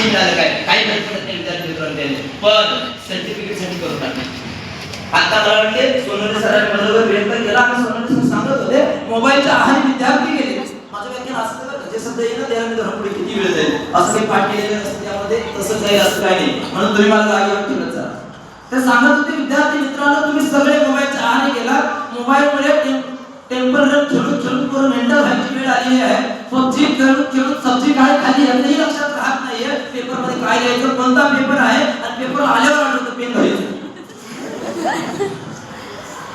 नाही मिळालं काय? काही फरक पडत नाही विद्यार्थी मित्रांनो पण सर्टिफिकेटसाठी करू टाका आता मला वाटते सोनवणे सरांनी बरोबर व्यक्त केला. आणि सोनवणे सर सांगत होते मोबाईलच्या आहारी विद्यार्थी गेले. माझं व्याख्यान असं का, जे शब्द येईल ना त्याला मी धरून किती वेळ जाईल? असं काही पाठ केलेलं नसतं त्यामध्ये तसं काही असं काही नाही. म्हणून तुम्ही मला जागेवर ठेवत जा ते सांगत होते विद्यार्थी मित्रांनो तुम्ही सगळे मोबाईलच्या आहारी गेला मोबाईलमुळे टेम्पल रन खेळून खेळून करून मेंटल व्हायची वेळ आली आहे. पबजी खेळून खेळून सब्जी काय खाली यांनाही लक्षात राहत नाहीये. पेपरमध्ये काय लिहायचं कोणता पेपर आहे? आणि पेपर आल्यावर आठवतं पेन घ्यायचं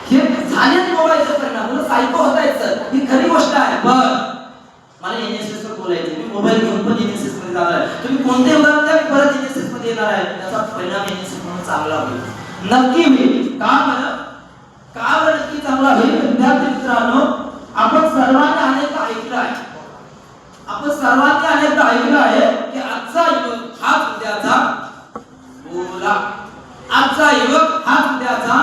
हे झाले मोबाईलचा परिणाम. मला सायको होता सर. ही खरी गोष्ट आहे. पण मला एनएसएस वर बोलायचं मी मोबाईल घेऊन पण एनएसएसमध्ये जाणार आहे. तुम्ही कोणते उदाहरण द्या मी परत एनएसएसमध्ये येणार आहे. त्याचा परिणाम एनएसएस म्हणून चांगला होईल. नक्की होईल का मला का बरं नक्की चांगला होईल? विद्यार्थी मित्रांनो आपण सर्वांनी अनेकदा ऐकलं आहे. आपण सर्वांनी अनेकदा ऐकलं आहे की आजचा युवक हा उद्याचा बोला. आजचा युवक हा उद्याचा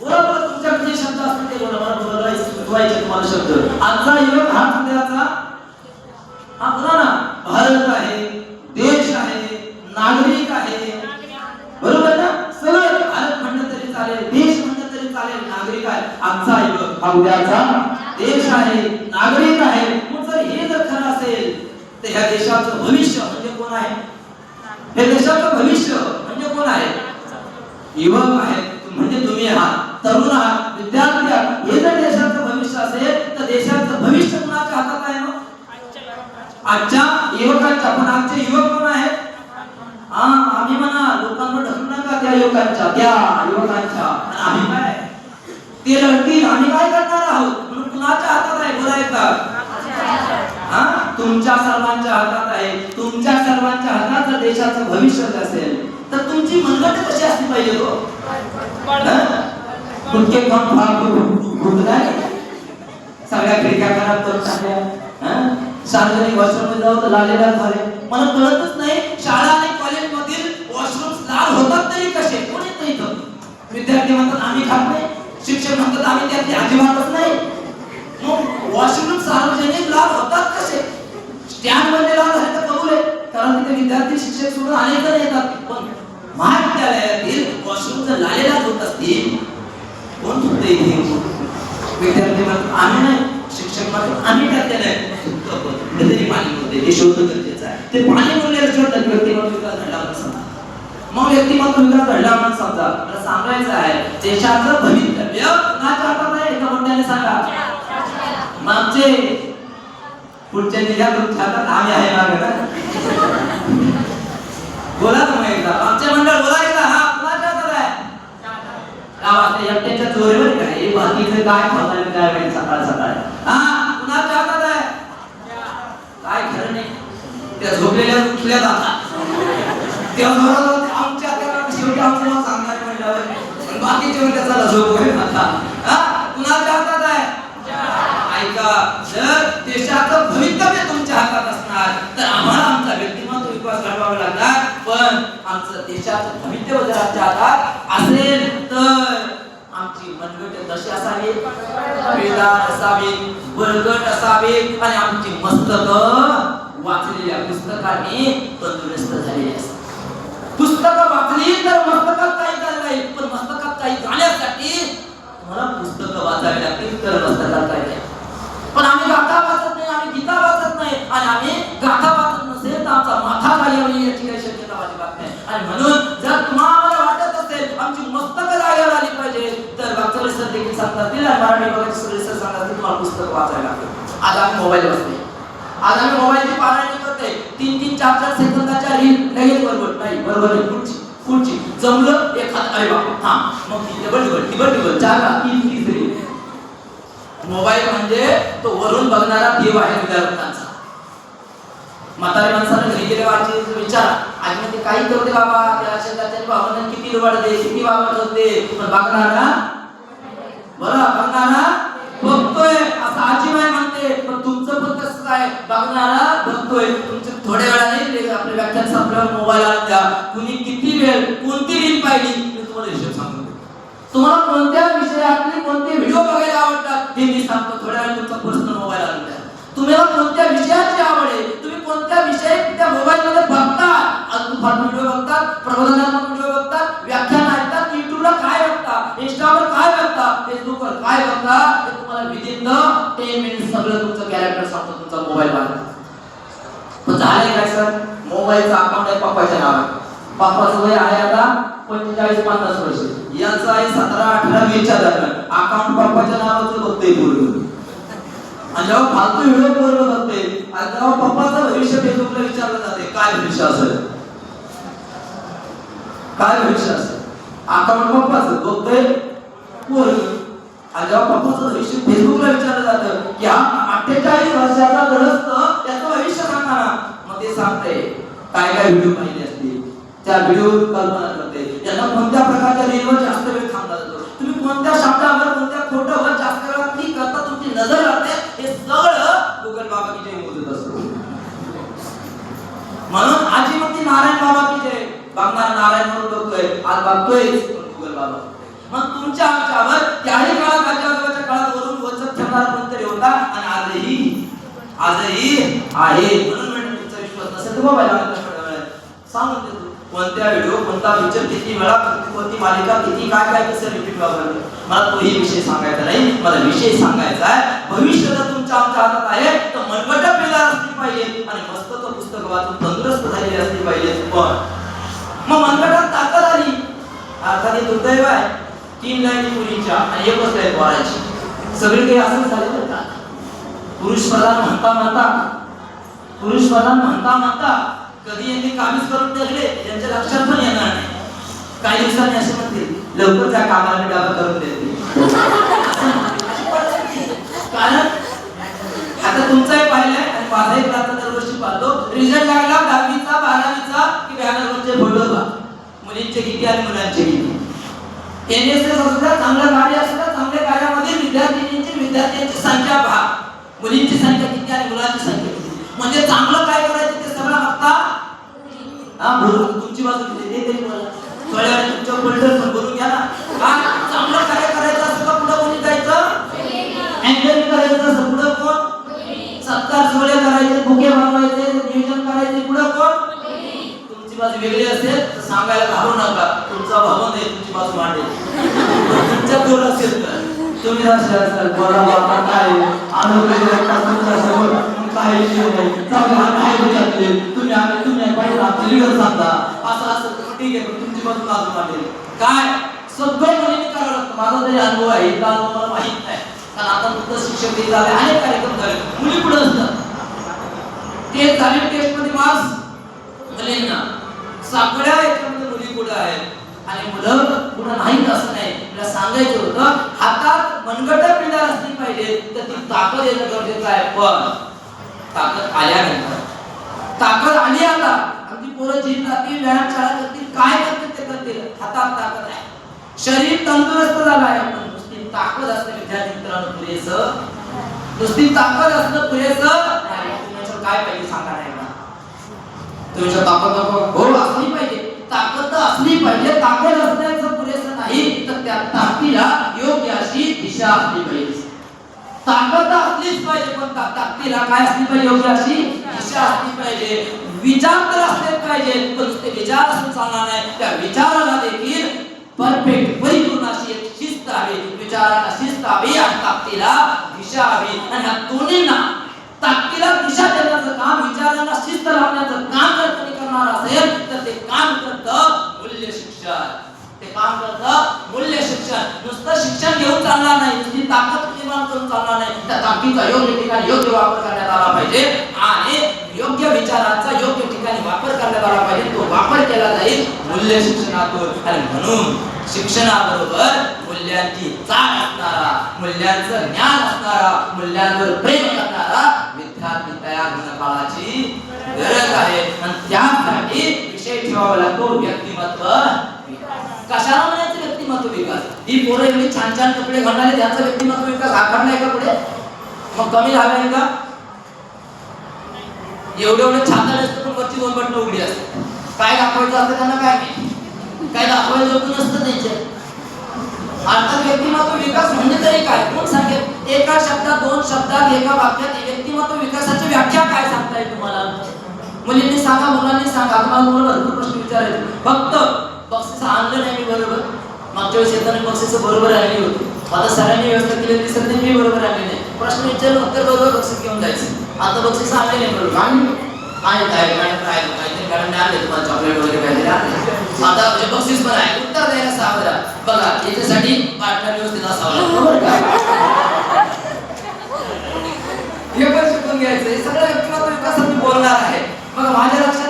बरोबर तुमच्याकडे शब्द असतील ते बोला मला बोलवायचे सुचवायचे तुम्हाला शब्द. आजचा युवक हा उद्याचा हा बोला ना. भारत आहे देश आहे नागरिक आजचा युवक हा उद्याचा देश आहे नागरिक आहे मग जर हे जर खरं असेल तर ह्या देशाचं भविष्य म्हणजे कोण आहे? हे देशाचं भविष्य म्हणजे कोण आहे? युवक आहे म्हणजे तुम्ही आहात तरुण आहात विद्यार्थी आहात. हे जर देशाचं भविष्य असेल तर देशाचं भविष्य कुणाच्या हातात आहे ना आजच्या युवकांच्या पण आजचे युवक कोण आहेत? हा आम्ही म्हणा लोकांना ढकलू नका त्या युवकांच्या त्या युवकांच्या ते लढतील आम्ही काय करणार आहोत? म्हणून कुणाच्या हातात आहे बोलायचं. हा? तुमच्या सर्वांच्या हातात आहे. तुमच्या सर्वांच्या हातात जर देशाचं भविष्य असेल. तर तुमची मनगट कशी असली पाहिजे तो कुठके कम घुटलाय सगळ्या खिडक्या खराब करून टाकल्या. सार्वजनिक वॉशरूम जाऊ तर लालेला झाले. मला कळतच नाही शाळा आणि कॉलेज मधील वॉशरूम लाल होतात तरी कसे? कोण नाही इथं? विद्यार्थी म्हणतात आम्ही खात नाही. शिक्षक म्हणतात आम्ही त्यातले अजिबातच नाही. मग वॉशरूम सार्वजनिक लाभ होतात कसे? स्टँडमध्ये लाभ झाले तर कबूल आहे. कारण तिथे विद्यार्थी शिक्षक सुद्धा अनेक जण येतात. पण महाविद्यालयातील वॉशरूम जर लालेला होत असतील कोण तुटते इथे? विद्यार्थी म्हणतात आम्ही नाही. शिक्षक म्हणतात आम्ही करते नाही कधीतरी पाणी बोलते हे शोध गरजेचं आहे. ते पाणी बोललेलं शोधतात. व्यक्तिमत्व विकास घडला म्हणून समजा. मग व्यक्तिमत्व विकास घडला म्हणून समजा. मला सांगायचं आहे देशाचं भवितव्य कुणाच्या हातात नाही एका मोठ्याने सांगा. मागचे पुढच्या निघा तुमच्या हातात आम्ही आहे मागे ना बोला तुम्ही एकदा. आमचे मंडळ बोला एकदा. हा कुणाच्या हातात आहे गावातल्या एकट्याच्या चोरीवर काय? हे बाकीचं काय खाताय काय माहिती सकाळ सकाळ? हा कुणाच्या हातात आहे? काय खरं नाही. त्या झोपलेल्या उठल्या जातात त्या जोरात आमच्या हातात शेवटी आमचं सांगणार म्हणल्यावर. बाकीचे म्हणते चला झोप होईल आता कुणाच्या हातात आहे. ऐका जर देशाचं भवितव्य तुमच्या हातात असणार तर आम्हाला आमचा व्यक्तिमत्व विकास घडवावा लागणार. पण आमचं देशाचं भवितव्य जर आमच्या हातात असेल तर आमची मनगट कशी असावी वेदार असावी बळकट असावी आणि आमची मस्तक वाचलेल्या पुस्तकाने तंदुरुस्त झालेली असावी पुस्तकं वाचली तर मस्तकात काही झालं नाही पण मस्तकात काही जाण्यासाठी तुम्हाला पुस्तकं वाचावी लागतील तर मस्तकात पाहिजे पण आम्ही गाथा वाचत नाही आम्ही गीता वाचत नाही आणि आम्ही गाथा वाचत नसेल तर आमचा माथा जागेवर याची काही शक्यता अजिबात नाही. आणि म्हणून जर तुम्हाला वाटत असेल आमची मस्तक जागेवर आली पाहिजे तर वाचले सर देखील सांगतात मराठी बघायचे सर सर सांगतात तुम्हाला पुस्तक वाचायला लागतं आज आम्ही मोबाईल वाचते आज आम्ही मोबाईलची पारायणी करते तीन तीन चार चार सेकंदाच्या रील लगेच बरोबर नाही बरोबर नाही पुढची जमलं एखाद अरे बाप हा मग ती डबल डबल टिबल चार तीन तीन मोबाईल म्हणजे तो वरून बघणारा देव आहे विद्यार्थ्यांचा म्हातारे माणसानं घरी गेले वाची विचार. आणि ते काही करू दे बाबा. त्या शेताच्या भावना किती वाढते किती वावड होते. पण बघणारा? बरं बघणारा बघतोय. असं माय म्हणते पण तुमचं पण कसं काय बघणारा बघतोय. थोड्या वेळाने ते व्याख्यान संपल्यावर मोबाईल आणून द्या कुणी किती वेळ कोणती रील पाहिली? मी तुम्हाला हिशोब सांगतो. तुम्हाला कोणत्या विषयातले कोणते व्हिडिओ बघायला आवडतात? हे मी सांगतो. थोड्या वेळ तुमचा पर्सनल मोबाईल आणून द्या तुम्हाला कोणत्या विषयाची आवड आहे? तुम्ही कोणत्या विषय त्या मोबाईल मध्ये बघता? संबोधनात्मक व्हिडिओ बघतात व्याख्यान ऐकतात युट्यूबला काय बघता? इंस्टावर काय बघता? फेसबुकवर काय बघता? ते तुम्हाला विदिन द टेन मिनिट सगळं तुमचं कॅरेक्टर सांगतो तुमचा मोबाईल बघा पण झालंय काय सर मोबाईलचं अकाउंट आहे पप्पाच्या नावात पप्पाचं वय आहे आता पंचेचाळीस पन्नास वर्ष. याचं आहे सतरा अठरा वीसच्या दरम्यान. अकाउंट पप्पाच्या नावाचं बघतोय पूर्ण आणि जेव्हा फालतू व्हिडिओ पूर्ण बघते आणि तेव्हा पप्पाचं भविष्य फेसबुकला विचारलं जाते काय भविष्य असेल? काय भविष्य असेल? अकाउंट पप्पाचं बघतोय पूर्ण आणि जेव्हा पप्पाचं भविष्य फेसबुकला विचारलं जातं की हा अठ्ठेचाळीस वर्षाचा ग्रस्त त्याचं भविष्य सांगा ना. मग ते सांगते काय काय व्हिडिओ पाहिले असतील त्या व्हिडिओ कल्पना करते. त्यांना कोणत्या प्रकारच्या रेलवर जास्त वेळ थांबला जातो? तुम्ही कोणत्या शब्दावर कोणत्या खोटावर जास्त वेळा क्लिक करता तुमची नजर राहते हे सगळं गुगल बाबा की जय मोजत असतो. म्हणून आजी मग ती नारायण बाबा की जय. बघणार नारायण म्हणून बघतोय आज बघतोय गुगल बाबा. मग तुमच्या आमच्यावर त्याही काळात आजोबाच्या काळात वरून वचत ठेवणारा कोणतरी होता? आणि आजही आजही आहे. म्हणून म्हणजे तुमचा विश्वास नसेल तर बाबा सांगून देतो कोणत्या व्हिडिओ कोणता पिक्चर किती वेळा कोणती मालिका किती काय काय कसं रिपीट वापरलं? मला तोही विषय सांगायचा नाही. मला विषय सांगायचा आहे. भविष्य जर तुमच्या आमच्या हातात आहे. तर मनगट पिल्ला असली पाहिजे आणि मस्त तो पुस्तक वाचून तंदुरुस्त झालेली असली पाहिजे. पण मग मनगटात ताकद आली. अर्थात दुर्दैव आहे. तीन लाईनी मुलींच्या आणि एकच लाईन पोराची. सगळे काही असंच झाले बरं का? पुरुष प्रधान म्हणता म्हणता. पुरुष प्रधान म्हणता म्हणता कधी यांनी कामीच करून टाकले त्यांच्या लक्षात पण येणार नाही. काही दिवसांनी असे म्हणतील लवकर त्या कामाला मी डाबा करून देते कारण आता तुमचाही पाहिलंय आणि माझाही प्रार्थना दरवर्षी पाहतो. रिझल्ट लागला दहावीचा बारावीचा की बॅनरवरचे फोटो बघा मुलींचे किती आणि मुलांचे किती? एनएसएस असू द्या चांगलं कार्य असू द्या चांगल्या कार्यामध्ये विद्यार्थिनींची विद्यार्थ्यांची संख्या पहा. मुलींची संख्या किती आणि मुलांची संख्या म्हणजे चांगलं काय करायचं ते सगळं आता? हा बरोबर तुमची बाजू किती ते तरी थोड्या तुमच्या फोल्डर पण करून घ्या ना. काय चांगलं काय करायचं असं का पुढं कोणी जायचं? अँगल करायचं असं पुढं कोण? सत्कार सोहळे करायचे भुके बनवायचे नियोजन करायचे पुढं कोण? तुमची बाजू वेगळी असेल तर सांगायला घाबरू नका. तुमचा भाऊ नाही तुमची बाजू मांडेल तुमच्या दोन असेल तर. तुम्ही असे असाल बोला बाबा काय तुमच्यासमोर विषय नाही चांगला काय विचारले तुम्ही आम्ही तुम्ही पाहिजे आमचे लीडर सांगता असं असं ठीक आहे पण तुमची बाजू बाजू मांडेल काय? सगळं करावं लागतं. माझा तरी अनुभव आहे इथला अनुभव मला माहीत नाही. कारण आता फक्त शिक्षक ते झाले अनेक कार्यक्रम झाले. मुली पुढे असतात. ते झाले टेस्टमध्ये मार्क्स मुलींना. सगळ्या याच्यामध्ये मुली पुढे आहेत. आणि मुलं पुढे नाहीत असं नाही. मला सांगायचं होतं हातात मनगट पिढा असली पाहिजे तर ती ताकद येणं गरजेचं आहे. पण ताकद आल्यानंतर ताकद आली आता अगदी पोरं जिम जातील व्यायाम शाळा करतील काय करतील ते करतील हातात ताकद आहे. शरीर तंदुरुस्त झालं आहे पण नुसती ताकद असते विद्यार्थी मित्रांनो पुरेसं. नुसती ताकद असणं पुरेसं तुमच्यावर काय पाहिजे सांगा नाही का तुमच्या ताकद हो असली पाहिजे. ताकद तर असली पाहिजे. ताकद असण्याचं पुरेसं नाही तर त्या ताकदीला योग्य अशी दिशा असली पाहिजे. ताकद असलीच पाहिजे पण ताकदीला काय असली पाहिजे? योग्य अशी दिशा असली पाहिजे. विचार तर असले पाहिजे पण ते विचार असून चालणार नाही. त्या विचाराला देखील परफेक्ट परिपूर्ण अशी एक शिस्त हवी विचाराला शिस्त हवी आणि ताकदीला दिशा हवी आणि ह्या दोन्हींना ताकदीला दिशा देण्याचं काम विचारांना शिस्त लावण्याचं काम जर कोणी करणार असेल तर ते काम करतं मूल्य शिक्षण. ते काम करतं मूल्य शिक्षण. नुसतं शिक्षण घेऊन चालणार नाही. नुसती ताकद निर्माण करून चालणार नाही. त्या ताकदीचा योग्य ठिकाणी योग्य वापर करण्यात आला पाहिजे आणि योग्य विचारांचा योग्य ठिकाणी वापर करण्यात आला पाहिजे. तो वापर केला जाईल मूल्य शिक्षणातून. आणि म्हणून शिक्षणाबरोबर मूल्यांची जाण असणारा मूल्यांचं ज्ञान असणारा मूल्यांवर प्रेम करणारा विद्यार्थी तयार होणं काळाची गरज आहे. आणि त्यासाठी विषय ठेवावा लागतो. व्यक्तिमत्व कशाला म्हणायचं व्यक्तिमत्व विकास? ही पोरं एवढी छान छान कपडे घालणारे त्यांचा व्यक्तिमत्व विकास आखडलाय का पुढे? मग कमी झालाय का? एवढे एवढे छान असतं पण वरची दोन बटणं उघडी असतात. काय दाखवायचं असतं त्यांना काय माहिती? काय दाखवायचं होतं नसतं त्यांचे अर्थात व्यक्तिमत्व विकास म्हणजे तरी काय? कोण सांगेल? एका शब्दात दोन शब्दात एका वाक्यात व्यक्तिमत्व विकासाची व्याख्या काय सांगताय तुम्हाला? मुलींनी सांगा मुलांनी सांगा. तुम्हाला मुलं भरपूर प्रश्न विचारायचे. फक्त बक्षीस आणलं नाही मी बरोबर. मागच्या वेळेस येताना बक्षीस बरोबर आणली होती. आता सरांनी व्यवस्था केली दिसत नाही मी बरोबर आणली नाही. प्रश्न विचारलं उत्तर बरोबर बक्षीस घेऊन जायचं. आता बक्षीस आणले नाही बरोबर. आणि? आहे काय काय काय काहीतरी आणले तुम्हाला चॉकलेट वगैरे काहीतरी आणले आता म्हणजे बक्षीस पण आहे. उत्तर द्यायला सावधा बघा याच्यासाठी पार्टनर व्यवस्थित असावं. लागतं बरं का हे पण शिकून घ्यायचं. हे सगळं व्यक्तिमत्व विकासात मी बोलणार आहे? मग माझ्या लक्षात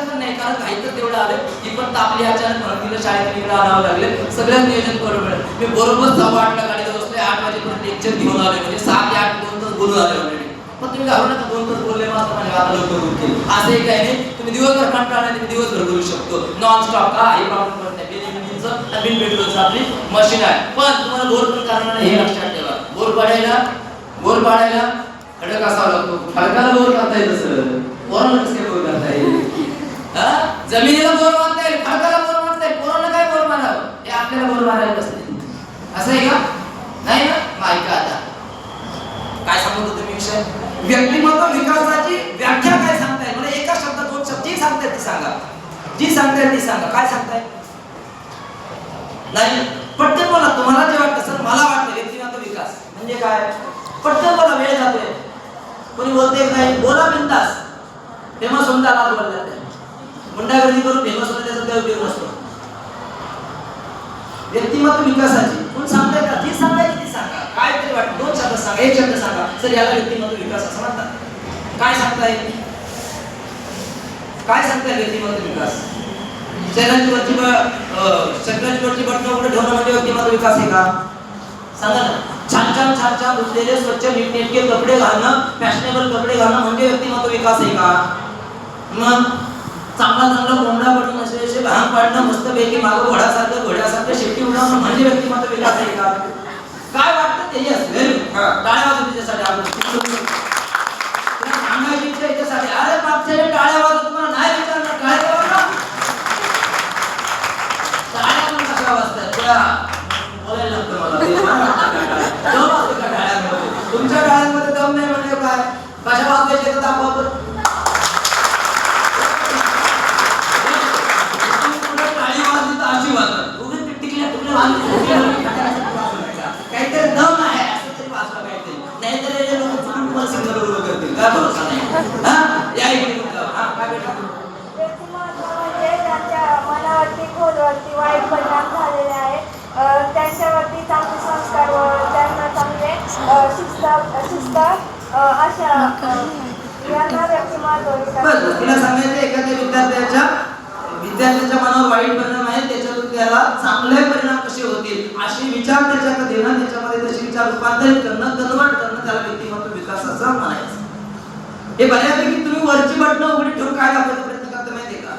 पण नाही तर तेवढं आलं. ती पण तापली अचानक म्हणून तिला शाळेत इकडे आणावं लागले. सगळ्याच नियोजन करून मिळेल. मी बरोबर सव्वा आठला गाडीत बसले आठ वाजेपर्यंत लेक्चर घेऊन आले म्हणजे सात ते आठ दोन तास बोलून आले ऑलरेडी पण तुम्ही घाबरू नका दोन तास बोलले मात्र म्हणजे आता लवकर उठतील असंही काही नाही तुम्ही दिवसभर कंटाळा नाही तुम्ही दिवसभर करू शकतो. नॉन स्टॉप का? हे प्रॉब्लेम पडत नाही बिन पेट्रोलचं आपली मशीन आहे. पण तुम्हाला बोर पण करणार नाही हे लक्षात ठेवा. बोर पाडायला बोर पाडायला खडक असावा लागतो. खडकाला बोर करता येत सर. पोराला कसं बोर करता येईल? जमिनीला बोर मारता येईल खडकाला बोर मारता येईल काय बोर मारावं? हे आपल्याला बोर मारायला बसले. असं आहे का? नाही ना? ऐका आता. काय सांगत होतो मी विषय? व्यक्तिमत्व विकासाची व्याख्या काय सांगताय? मला एका शब्दात दोन शब्द जी सांगताय ती सांगा. जी सांगताय ती सांगा. काय सांगताय? नाही पटकन बोला तुम्हाला जे वाटतं सर मला वाटतं व्यक्तिमत्व विकास म्हणजे काय पटकन बोला वेळ जातोय कोणी बोलते काय बोला बिंदास फेमस होऊन जाणार बोलल्या गुंडागर्दी करून फेमस होणे त्याचा काही उपयोग नसतो. व्यक्तिमत्व विकासाची. कोण सांगताय का? जी सांगायची ती सांगा. काय तरी वाटत. दोन शब्द सांगा. एक शब्द सांगा. सर याला व्यक्तिमत्व विकास असं म्हणतात. काय सांगताय? काय सांगताय व्यक्तिमत्व विकास? शरीराची वरची शरीराची वरची बटणं उघडं ठेवणं म्हणजे व्यक्तिमत्व विकास आहे का? सांगा ना. छान छान छान छान धुतलेले स्वच्छ नीटनेटके कपडे घालणं फॅशनेबल कपडे घालणं म्हणजे व्यक्तिमत्व विकास आहे का? मग चांगला चांगला कोंबडा पडून असे असे भांग पाडणं मस्तपैकी मागं घोड्यासारखं घोड्यासारखं शेपटी उडवणं म्हणजे व्यक्तिमत्व विकास आहे का? काय वाटतं ते? यस व्हेरी टाळ्या वाजव त्याच्यासाठी आपण. तुला सांगायची इच्छा याच्यासाठी अरे मागच्या वेळी टाळ्या वाजव. तुम्हाला नाही विचारणार. टाळ्या वाजवा. टाळ्या पण कशा वाजतात? तुला बोलायला लागतं मला. ते मला वाटतं का टाळ्या? दम असतो का टाळ्यांमध्ये? तुमच्या टाळ्यांमध्ये दम नाही म्हणजे काय कशा वाजवायचे तर दाखवा बरं. तुम्ही पुढे टाळी वाजली तर अशी वाजवा. उगाच ते टिकल्या तुकल्या वाजली, टिकल्या तुकल्या वाजवायच्या. काहीतरी दम आहे असं तरी वाजवा काहीतरी नाहीतर हे लोक चुकून तुम्हाला सिग्नल उभं करतील काय भरोसा नाही हा या इकडे तुमचं. हा काय बेटा व्यक्तिमत्व म्हणजे त्यांच्या मनावरती खोलवरती वाईट परिणाम झालेले आहेत अ, त्यांच्यावरती चांगले संस्कार व त्यांना चांगले अ, शिस्त शिस्त अशा यांना व्यक्तिमत्व बस विकास सांगायचं एखाद्या विद्यार्थ्याच्या विद्यार्थ्याच्या मनावर वाईट परिणाम आहे त्याच्यातून त्याला चांगले परिणाम कसे होतील असे विचार त्याच्याकडे देणं त्याच्यामध्ये तसे विचार रूपांतरित करणं कन्वर्ट करणं त्याला व्यक्तिमत्व विकासाचा म्हणायचं हे बऱ्यापैकी तुम्ही वरची बटणं उघडी ठेवून काय दाखवायचा प्रयत्न करता माहितीये का?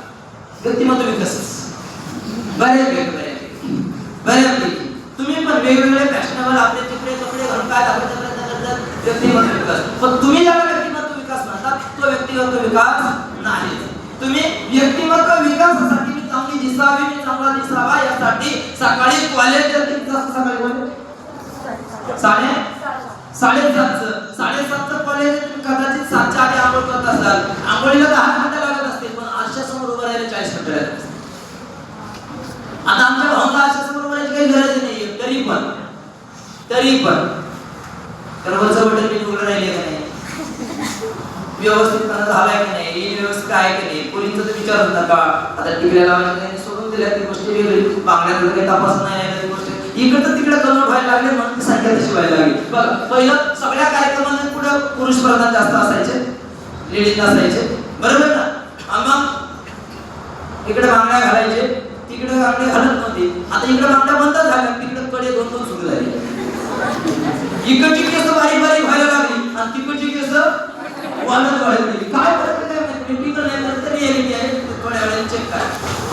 व्यक्तिमत्व विकासच. बऱ्यापैकी बऱ्यापैकी. बऱ्यापैकी. वेगवेगळे फॅशनेबल आपले तिकडे कपडे घालून काय दाखवायचा प्रयत्न करतात व्यक्तिमत्व विकास. पण तुम्ही ज्याला व्यक्तिमत्व विकास म्हणतात तो व्यक्तिमत्व विकास नाही. तुम्ही व्यक्तिमत्व विकासासाठी मी चांगली दिसावी मी चांगला दिसावा यासाठी सकाळी कॉलेज सकाळी कॉलेज साडे? साडेसातचं. साडेसातचं कॉलेज कदाचित सातच्या आधी आंघोळ करत असाल. आंघोळीला दहा घंटे लागत असतील पण आजच्या समोर उभं राहिले चाळीस घंटे लागत असतील आता आमच्या भाऊला आरशासमोर उभं राहायची काही गरज नाहीये तरी पण तरी पण. तर वरचं बटन मी निवडून राहिले का नाही? व्यवस्थितपणा झालाय की नाही? ही व्यवस्थित आहे की नाही? पोलींचं तर विचार होता नका आता टिकल्या लावायला सोडून दिल्या ती गोष्टी वेगळी. बांगड्यात काही तपास नाही इकडं तर तिकडे कन्वर्ट व्हायला लागले म्हणून संख्या तशी व्हायला लागली. बघा पहिलं सगळ्या कार्यक्रमांमध्ये पुढे पुरुष प्रधान जास्त असायचे? लेडीज असायचे बरोबर ना? मग इकडे बांगड्या घालायचे तिकडे बांगड्या घालत नव्हती. आता इकडे बांगड्या बंद झाल्या तिकडे कडे दोन दोन सुरू झाले. इकडची केस बारीक बारीक व्हायला लागली आणि तिकडची केस वाढत वाढत गेली. काय करत नाही पिंपल नाही तर आहे. थोड्या वेळाने चेक करा.